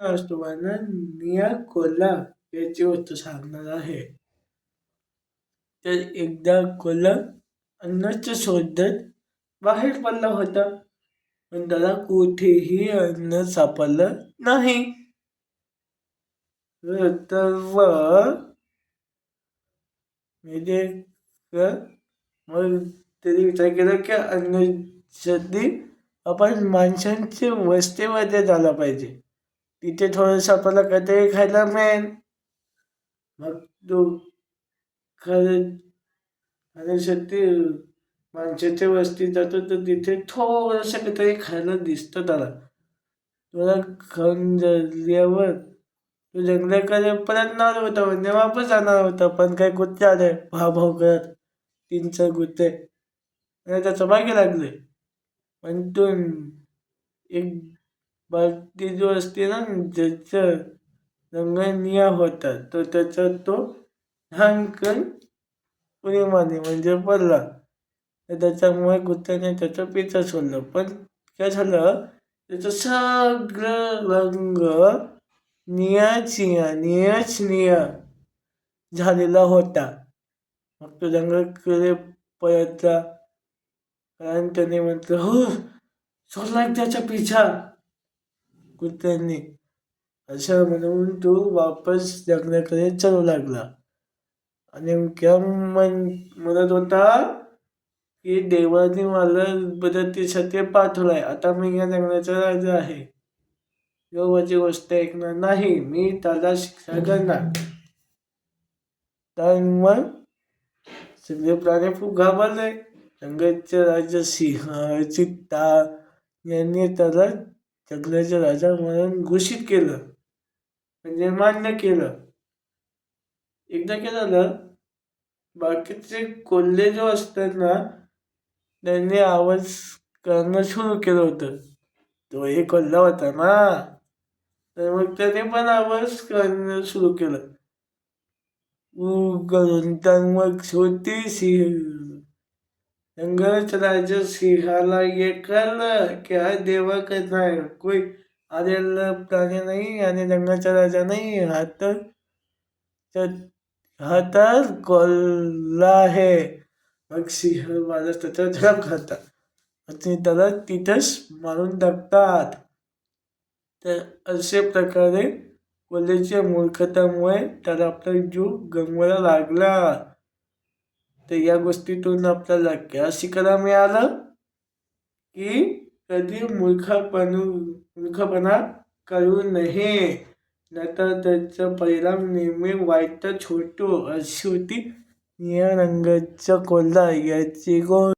आज तुम्हाला निया कोल्हा याची वस्तू सांगणार आहे. तर एकदा कोल्हा अन्नाचं शोधत बाहेर पडला होता. पण त्याला कुठेही अन्न सापडलं नाही. तर म्हणजे मग तरी विचार केला की अन्नासाठी आपण माणसांच्या वस्तीमध्ये झाला पाहिजे. तिथे थोडंसं आपल्याला काहीतरी खायला मिळेल. मग तू खरं शेती माणसाच्या वस्तीत जातो तर तिथे थोडंसं काहीतरी खायला दिसतं त्याला. तुला खाऊन जल्यावर तो जंगलाकडे परत होता म्हणजे वापस जाणार होता पण काही कुत्ते आले भाव भाव करत तीन चार कुत्ते आणि त्याचं मागे लागले. पण तो एक बाकी जो असते ना ज्याचं रंग निळा होता तो त्याचा तो ढांकन उडी मारली म्हणजे पडला. तर त्याच्यामुळे कुत्र्याने त्याचं पिता सोडलं. पण काय झालं त्याचं सगळं रंग निळाच निळा निळाच निळा झालेला होता. मग तो जंगलाकडे पळतला कारण त्याने म्हटलं हो सोडला त्याचा पिछा. कुत्र्यांनी असं म्हणून तो वापस जंगलाकडे चालू लागला. आणि म्हण म्हणत होता की देवाने मला मदतीसाठी पाठवलाय. आता मी या जंगलाचा राजा आहे. माझी गोष्ट ऐकणार नाही. मी त्याला शिक्षा करणार तर मग सगळे प्राणी खूप घाबरले. जंगलचे राजा सिंह चित्ता यांनी त्याला जगल्याच्या राजा म्हणून घोषित केलं. म्हणजे मान्य केलं. एकदा काय झालं? बाकीचे कोल्हे जो असतात ना त्यांनी आवाज करणं सुरू केलं होतं. तो एक कोल्हा होता ना? तर मग त्याने पण आवाज करणं सुरू केलं. करून तर मग छोटी सिंह जंगलाचा राजा सिंहाला ये कळलं की हा देवा नाही कोई आलेला प्राणी नाही आणि रंगाचा राजा नाही. हा तर हा तर कोल्हा आहे. मग सिंह माझा त्याचा झडप घालतात आणि त्याला तिथंच मारून टाकतात. तर अशा प्रकारे कोल्ह्याच्या मूर्खतामुळे त्याला आपला जीव गमवायला लागला. तर या गोष्टीतून आपल्याला क्या शिकायला मिळालं? की कधी मूर्खपणू मूर्खपणा करू नये. नंतर त्याचा परिणाम नेहमी वाईटच होतो अशी होती निळ्या रंगाचा कोल्हा याची गो